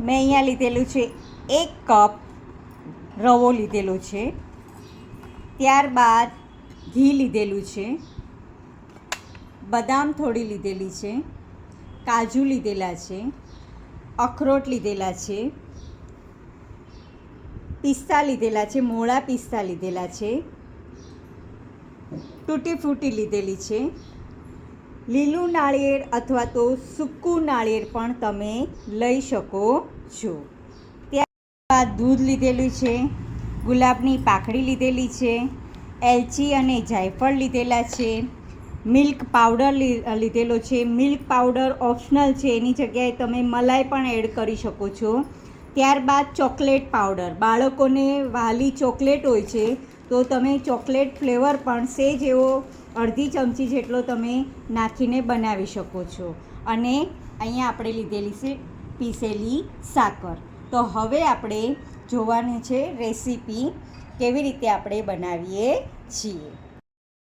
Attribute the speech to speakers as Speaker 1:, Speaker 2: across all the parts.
Speaker 1: મેં અહીંયા લીધેલું છે એક કપ રવો લીધેલો છે. ત્યારબાદ ઘી લીધેલું છે. બદામ થોડી લીધેલી છે. કાજુ લીધેલા છે. અખરોટ લીધેલા છે. પિસ્તા લીધેલા છે, મોળા પિસ્તા લીધેલા છે. તૂટી ફૂટી લીધેલી છે. લીલું નાળિયેર અથવા તો સૂકું નાળિયેર પણ તમે લઈ શકો છો. ત્યારબાદ દૂધ લીધેલું છે, ગુલાબની પાખડી લીધેલી છે, એલચી અને જાયફળ લીધેલા છે, મિલ્ક પાવડર લીધેલો છે. મિલ્ક પાવડર ઓપ્શનલ છે, એની જગ્યાએ તમે મલાઈ પણ એડ કરી શકો છો. ત્યારબાદ ચોકલેટ પાવડર. બાળકોને વાલી ચોકલેટ હોય છે, તો તમે ચોકલેટ ફ્લેવર પણ સેજ એવો અડધી ચમચી જેટલો તમે નાખીને બનાવી શકો છો. અને અહીંયા આપણે લીધેલી છે પીસેલી સાકર. તો હવે આપણે જોવાની છે રેસીપી કેવી રીતે આપણે બનાવીએ છીએ.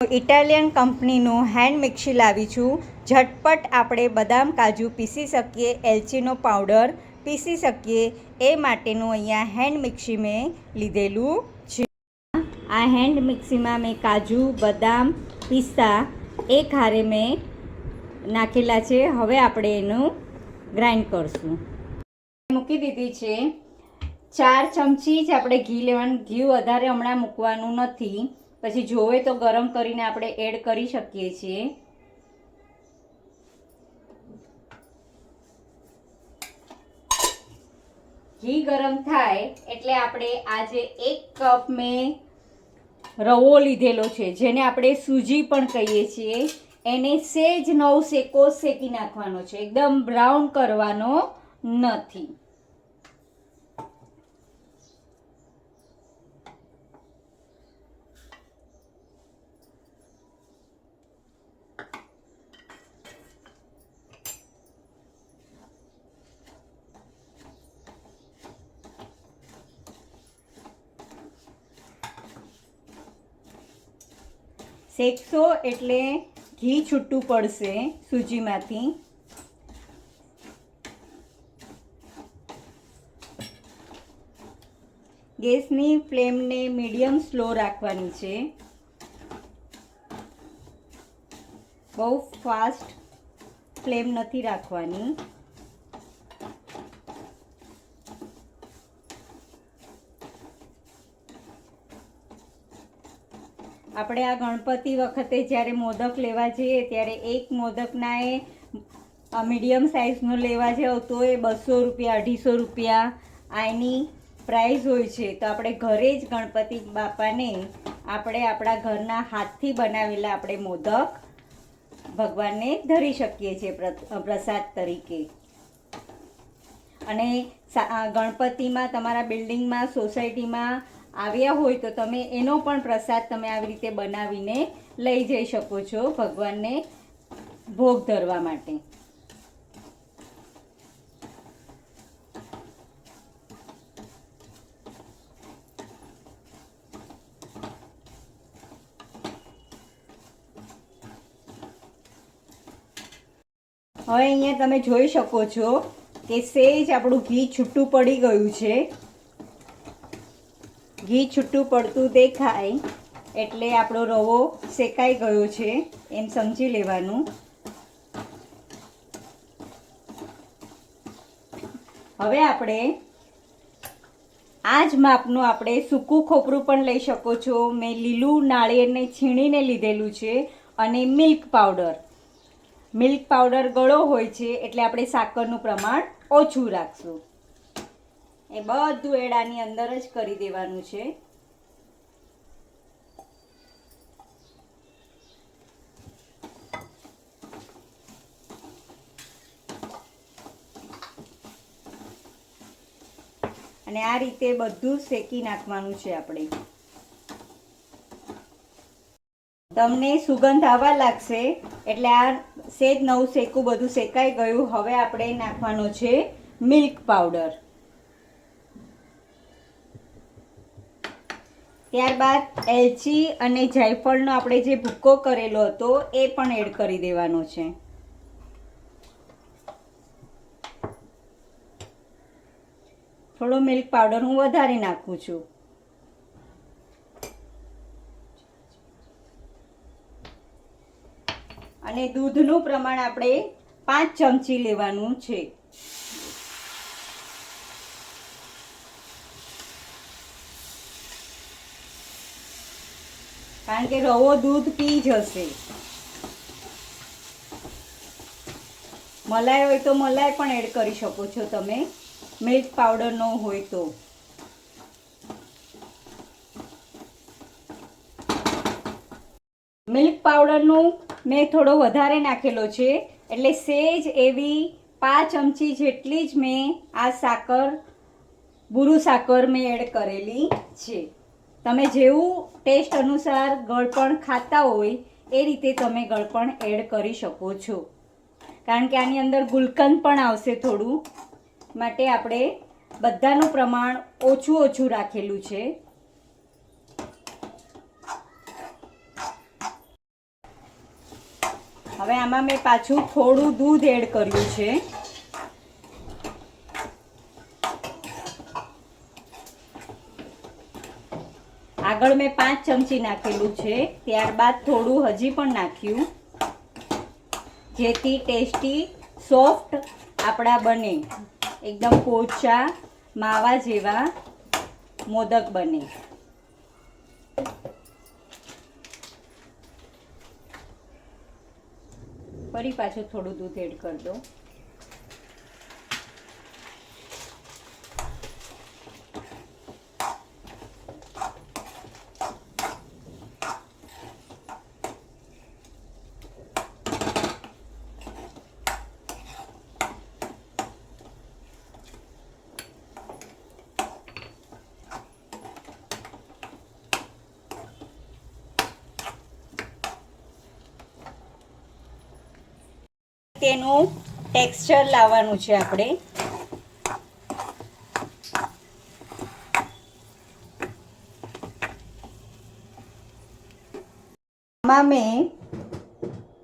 Speaker 1: ઇટાલિયન કંપનીનું હેન્ડ મિક્સી લાવી છું. ઝટપટ આપણે બદામ કાજુ પીસી શકીએ, એલચીનો પાવડર પીસી શકીએ. એ માટેનું અહીંયા હેન્ડ મિક્સી મેં લીધેલું છે. આ હેન્ડ મિક્સીમાં મેં કાજુ, બદામ પિસ્તા એક હારે મેં નાખેલા છે. હવે આપણે એનું ગ્રાઇન્ડ કરશું. મૂકી દીધી છે. ચાર ચમચી જ આપણે ઘી લેવાનું. ઘી વધારે હમણાં મૂકવાનું નથી. પછી જોવે તો ગરમ કરીને આપણે એડ કરી શકીએ છીએ. ઘી ગરમ થાય એટલે આપણે આજે એક કપ મેં રવો લીધેલો છે, જેને આપણે સૂજી પણ કહીએ છીએ. એને સેજ નવ શેકો શેકી નાખવાનો છે. એકદમ બ્રાઉન કરવાનો નથી. શેકશો એટલે ઘી છૂટું પડશે સૂજીમાંથી. ગેસની ફ્લેમને મીડિયમ સ્લો રાખવાની છે. બહુ ફાસ્ટ ફ્લેમ નથી રાખવાની. આપણે આ ગણપતિ વખતે જ્યારે મોદક લેવા જઈએ, ત્યારે એક મોદકના એ મીડિયમ સાઇઝનો લેવા જાઓ તો એ બસો રૂપિયા, અઢીસો રૂપિયા આની પ્રાઇસ હોય છે. તો આપણે ઘરે જ ગણપતિ બાપાને આપણે આપણા ઘરના હાથથી બનાવેલા આપણે મોદક ભગવાનને ધરી શકીએ છીએ પ્રસાદ તરીકે. અને ગણપતિમાં, તમારા બિલ્ડિંગમાં, સોસાયટીમાં આવ્યા હોય તો તમે એનો પણ પ્રસાદ તમે આવી રીતે બનાવીને લઈ જઈ શકો છો ભગવાનને ભોગ ધરવા માટે. હવે અહીંયા તમે જોઈ શકો છો કે સેજ આપણું ઘી છૂટું પડી ગયું છે. ઘી છૂટું પડતું દેખાય એટલે આપણો રવો શેકાઈ ગયો છે. એમ સમજી લેવાનું. હવે આપણે આ જ માપનું આપણે સૂકું ખોપરું પણ લઈ શકો છો. મેં લીલું નાળિયેરને છીણીને લીધેલું છે અને મિલ્ક પાવડર. મિલ્ક પાવડર ગળો હોય છે એટલે આપણે સાકરનું પ્રમાણ ઓછું રાખશું. એ બધું એડાની અંદર જ કરી દેવાનું છે. અને આ રીતે બધું શેકી નાખવાનું છે આપણે. તમને સુગંધ આવવા લાગશે, એટલે આ સેજ નવું શેકું બધું શેકાઈ ગયું. હવે આપણે નાખવાનો છે મિલ્ક પાવડર. ત્યારબાદ એલચી અને જાયફળનો આપણે જે ભૂક્કો કરેલો હતો એ પણ એડ કરી દેવાનો છે. થોડો મિલ્ક પાવડર હું વધારે નાખું છું. અને દૂધનું પ્રમાણ આપણે પાંચ ચમચી લેવાનું છે. કારણ કે રવો દૂધ પી જશે મલાઈ હોય તો મલાઈ પણ એડ કરી શકો છો તમે. મિલ્ક પાવડર ન હોય તો. મિલ્ક પાવડરનું મેં થોડો વધારે નાખેલો છે. એટલે સેજ એવી પાંચ ચમચી જેટલી જ મેં આ સાકર, બુરુ સાકર મેં એડ કરેલી છે. તમે જેવું ટેસ્ટ અનુસાર ગળપણ ખાતા હોય, એ રીતે તમે ગળપણ એડ કરી શકો છો. કારણ કે આની અંદર ગુલકંદ પણ આવશે થોડું. માટે આપણે બધાનું પ્રમાણ ઓછું ઓછું રાખેલું છે. હવે આમાં મેં પાછું થોડું દૂધ એડ કર્યું છે. આગળ મેં પાંચ ચમચી નાખેલું છે. ત્યારબાદ થોડું હજી પણ નાખ્યું. જેથી ટેસ્ટી, સોફ્ટ આપણા બને. એકદમ પોચા, માવા જેવા મોદક બને. ફરી પાછું થોડું દૂધ એડ કરી દો તેનું ટેક્સચર લાવવાનું છે આપણે. આમાં મેં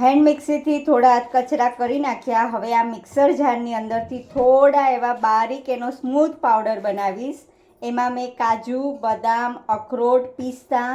Speaker 1: હેન્ડ મિક્સીથી થોડા કચરા કરી નાખ્યા. હવે આ મિક્સર જારની અંદરથી થોડા એવા બારીક એનો સ્મૂથ પાવડર બનાવીશ. એમાં મેં કાજુ, બદામ, અખરોટ, પિસ્તા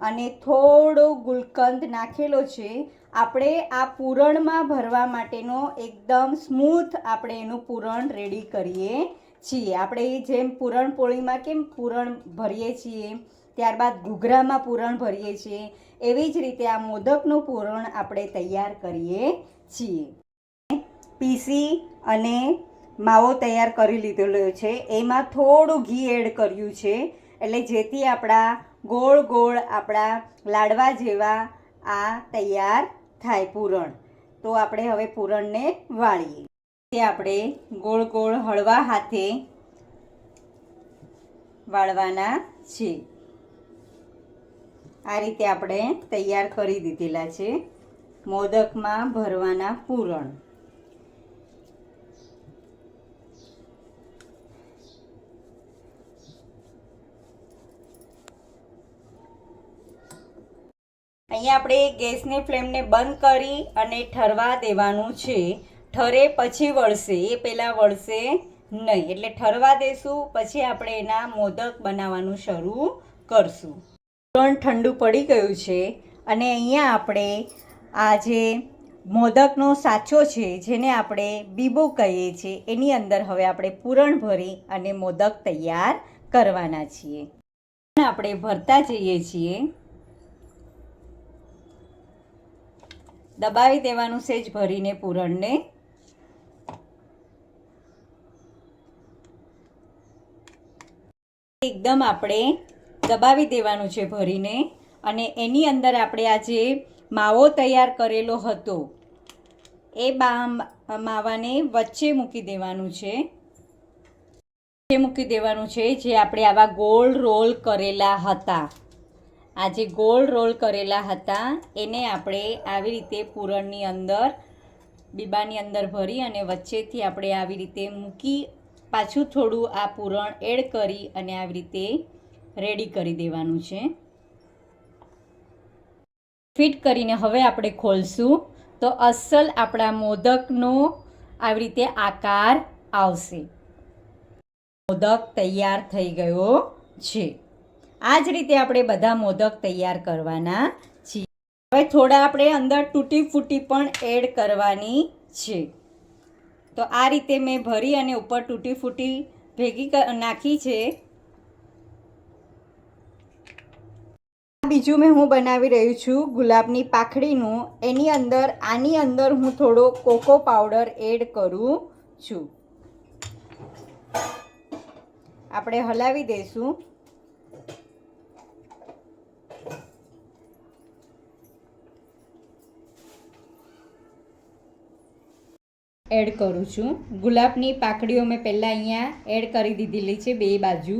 Speaker 1: અને થોડો ગુલકંદ નાખેલો છે. આપણે આ પૂરણમાં ભરવા માટેનો એકદમ સ્મૂથ આપણે એનું પૂરણ રેડી કરીએ છીએ. આપણે જેમ પૂરણપોળીમાં કેમ પૂરણ ભરીએ છીએ, ત્યારબાદ ઘૂઘરામાં પૂરણ ભરીએ છીએ, એવી જ રીતે આ મોદકનું પૂરણ આપણે તૈયાર કરીએ છીએ. પીસી અને માવો તૈયાર કરી લીધેલો છે. એમાં થોડું ઘી એડ કર્યું છે, એટલે જેથી આપણા ગોળ ગોળ આપણા લાડવા જેવા આ તૈયાર થાય પૂરણ. તો આપણે હવે પૂરણને વાળીએ. તે આપણે ગોળ ગોળ હળવા હાથે વાળવાના છે આ રીતે આપણે તૈયાર કરી દીધેલા છે મોદકમાં ભરવાના પૂરણ. અહીંયા આપણે ગેસની ફ્લેમને બંધ કરી અને ઠરવા દેવાનું છે. ઠરે પછી વળશે, એ પહેલાં વળશે નહીં. એટલે ઠરવા દેશું, પછી આપણે એના મોદક બનાવવાનું શરૂ કરશું. પણ ઠંડુ પડી ગયું છે અને અહીંયા આપણે આ જે મોદકનો સાચો છે, જેને આપણે બીબો કહીએ છીએ, એની અંદર હવે આપણે પૂરણ ભરી અને મોદક તૈયાર કરવાના છીએ. આપણે ભરતા જઈએ છીએ. દબાવી દેવાનું સેજ ભરીને પૂરણને. એકદમ આપણે દબાવી દેવાનું છે ભરીને અને એની અંદર આપણે આ જે માવો તૈયાર કરેલો હતો, એ બા માવાને વચ્ચે મૂકી દેવાનું છે. વચ્ચે મૂકી દેવાનું છે જે આપણે આવા ગોળ રોલ કરેલા હતા. આ જે ગોળ રોલ કરેલા હતા. એને આપણે આવી રીતે પૂરણની અંદર બીબાની અંદર ભરી અને વચ્ચેથી આપણે આવી રીતે મૂકી પાછું થોડું આ પૂરણ એડ કરી અને આવી રીતે રેડી કરી દેવાનું છે. ફિટ કરીને હવે આપણે ખોલશું. તો અસલ આપણા મોદકનો આવી રીતે આકાર આવશે. મોદક તૈયાર થઈ ગયો છે. આ જ રીતે આપણે બધા મોદક તૈયાર કરવાના છીએ. હવે થોડા આપણે અંદર તૂટી ફૂટી પણ એડ કરવાની છે. તો આ રીતે મેં ભરી અને ઉપર તૂટી ફૂટી ભેગી નાખી છે. બીજું મેં હું બનાવી રહી છું ગુલાબની પાખડીનું. એની અંદર, આની અંદર હું થોડો કોકો પાવડર એડ કરું છું. આપણે હલાવી દઈશું. એડ કરું છું. ગુલાબની પાકડીઓ મેં પહેલાં અહીંયા એડ કરી દીધેલી છે બે બાજુ.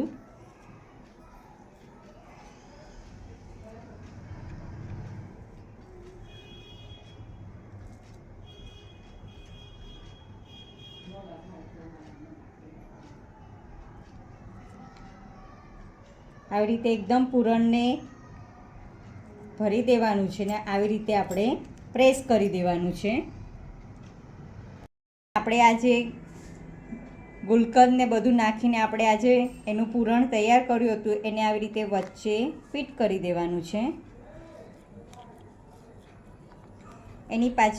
Speaker 1: આવી રીતે એકદમ પૂરણને ભરી દેવાનું છે ને આવી રીતે આપણે પ્રેસ કરી દેવાનું છે. આપણે આજે ગુલકંદ ને બધું નાખીને આપણે આજે એનું પૂરણ તૈયાર કર્યું હતું. એને આવી રીતે વચ્ચે ફિટ કરી દેવાનું છે. એની પાછ,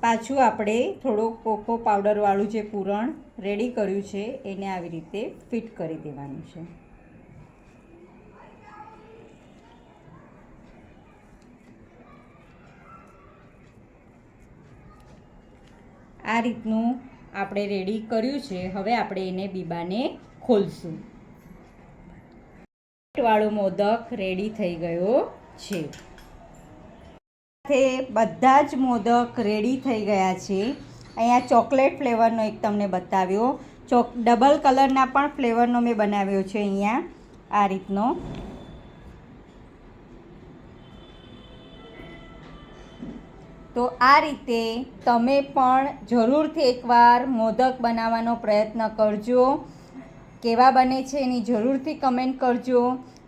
Speaker 1: પાછું આપણે થોડો કોકો પાવડરવાળું જે પૂરણ રેડી કર્યું છે, એને આવી રીતે ફિટ કરી દેવાનું છે. આ રીતનું આપણે રેડી કર્યું છે. હવે આપણે એને બીબાને ખોલશું. વાળો મોદક રેડી થઈ ગયો છે. સાથે બધા જ મોદક રેડી થઈ ગયા છે. અહીંયા ચોકલેટ ફ્લેવરનો એક તમને બતાવ્યો. ચોક, ડબલ કલરના પણ ફ્લેવરનો મેં બનાવ્યો છે અહીંયા. આ રીતનો તો આ રીતે તમે પણ જરૂરથી એકવાર મોદક બનાવવાનો પ્રયત્ન કરજો. કેવા બને છે એની જરૂરથી કમેન્ટ કરજો.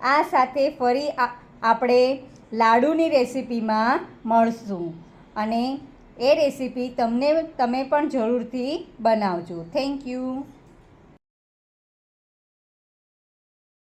Speaker 1: આ સાથે ફરી આપણે લાડુની રેસીપીમાં મળશું. અને એ રેસીપી તમને, તમે પણ જરૂરથી બનાવજો. Thank you.